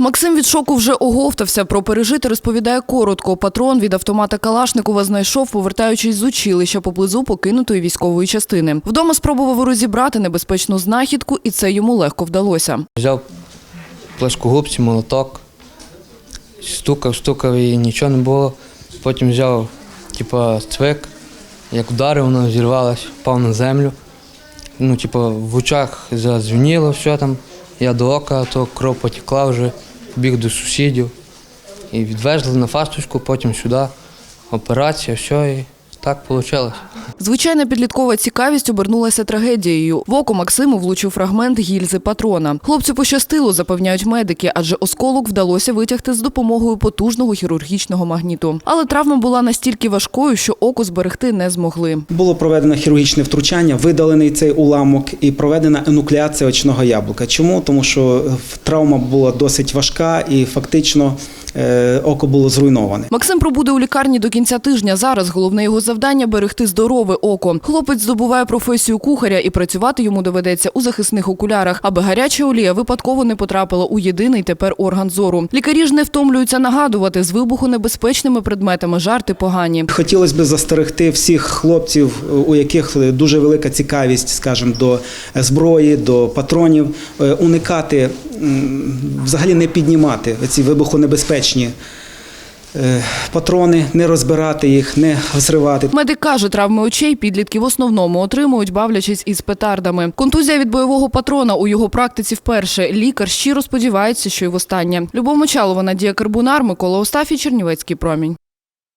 Максим від шоку вже оговтався. Про пережити розповідає коротко. Патрон від автомата Калашникова знайшов, повертаючись з училища поблизу покинутої військової частини. Вдома спробував розібрати небезпечну знахідку, і це йому легко вдалося. Взяв плескогубці, молоток, стукав, стукав і нічого не було. Потім взяв типа, цвик, як вдарив, воно зірвалося, впав на землю. Ну, типа, в очах задзвеніло все там. Я до ока, то кров потекла вже, біг до сусідів. І відвезли на фасточку, потім сюди. Операція, все, і так вийшло. Звичайна підліткова цікавість обернулася трагедією. В око Максиму влучив фрагмент гільзи патрона. Хлопцю пощастило, запевняють медики, адже осколок вдалося витягти з допомогою потужного хірургічного магніту. Але травма була настільки важкою, що око зберегти не змогли. Було проведено хірургічне втручання, видалений цей уламок і проведена енуклеація очного яблука. Чому? Тому що е, травма була досить важка і фактично око було зруйноване. Максим пробуде у лікарні до кінця тижня. Зараз головне його завдання берегти здорове око. Хлопець здобуває професію кухаря і працювати йому доведеться у захисних окулярах, аби гаряча олія випадково не потрапила у єдиний тепер орган зору. Лікарі ж не втомлюються нагадувати з вибухонебезпечними предметами жарти погані. Хотілося б застерегти всіх хлопців, у яких дуже велика цікавість, скажімо, до зброї, до патронів, е, уникати, взагалі не піднімати ці вибухонебезпечні е, патрони, не розбирати їх, не зривати. Медик каже, травми очей підлітки в основному отримують, бавлячись із петардами. Контузія від бойового патрона у його практиці вперше. Лікар щиро сподівається, що й востаннє. Любов Мочалова, Надія Карбунар, Микола Остафій, Чернівецький промінь.